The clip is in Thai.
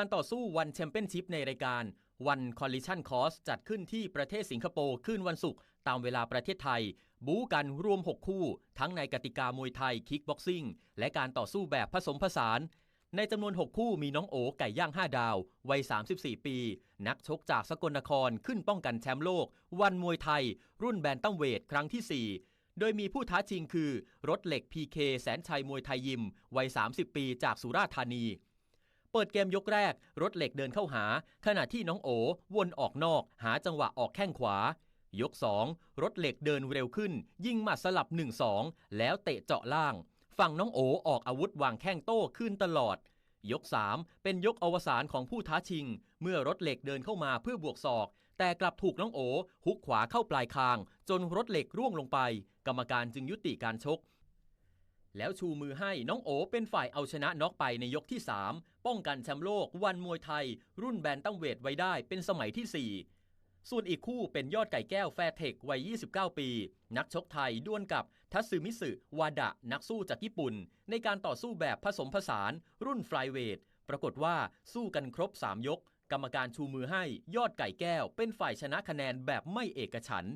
การต่อสู้วันแชมเปี้ยนชิพในรายการวันคอลลิชันคอสจัดขึ้นที่ประเทศสิงคโปร์ขึ้นวันศุกร์ตามเวลาประเทศไทย บู๊กันรวม 6 คู่ ทั้งในกติกามวยไทยคิกบ็อกซิ่ง และการต่อสู้แบบผสมผสาน ในจำนวน 6 คู่มีน้องโอ๋ไก่ย่าง 5 ดาว วัย 34 ปี นักชกจากสกลนครขึ้นป้องกันแชมป์โลก วันมวยไทย รุ่นแบนตัมเวทครั้งที่ 4โดยมีผู้ท้าชิงคือ รถเหล็ก PK แสนชัยมวยไทยยิม วัย 30 ปีจากสุราษฎร์ธานี ปิดเกมยกแรก รถเหล็กเดินเข้าหา ขณะที่น้องโอวนออกนอก หาจังหวะออกแข้งขวา ยก 2 รถเหล็กเดินเร็วขึ้น ยิงหมัดสลับ 1-2 แล้วเตะเจาะล่าง ฝั่งน้องโอออกอาวุธวางแข้งโต้ขึ้นตลอด ยก 3 เป็นยกอวสานของผู้ท้าชิง เมื่อรถเหล็กเดินเข้ามาเพื่อบวกศอก แต่กลับถูกน้องโอฮุกขวาเข้าปลายคาง จนรถเหล็กร่วงลงไป กรรมการจึงยุติการชก แล้วชูมือให้น้องโอเป็นฝ่ายเอาชนะน็อกไปในยกที่ 3 ป้องกันแชมป์โลกวันมวยไทย รุ่นแบนตั้งเวทไว้ได้เป็นสมัยที่ 4 ส่วนอีกคู่เป็นยอดไก่แก้วแฟร์เทควัย 29 ปี นักชกไทยดวลกับทัตสึมิสึวาดะ นักสู้จากญี่ปุ่น ในการต่อสู้แบบผสมผสาน รุ่นฟลายเวทปรากฏว่าสู้กันครบ 3 ยก กรรมการชูมือให้ยอดไก่แก้วเป็นฝ่ายชนะคะแนนแบบไม่เอกฉันท์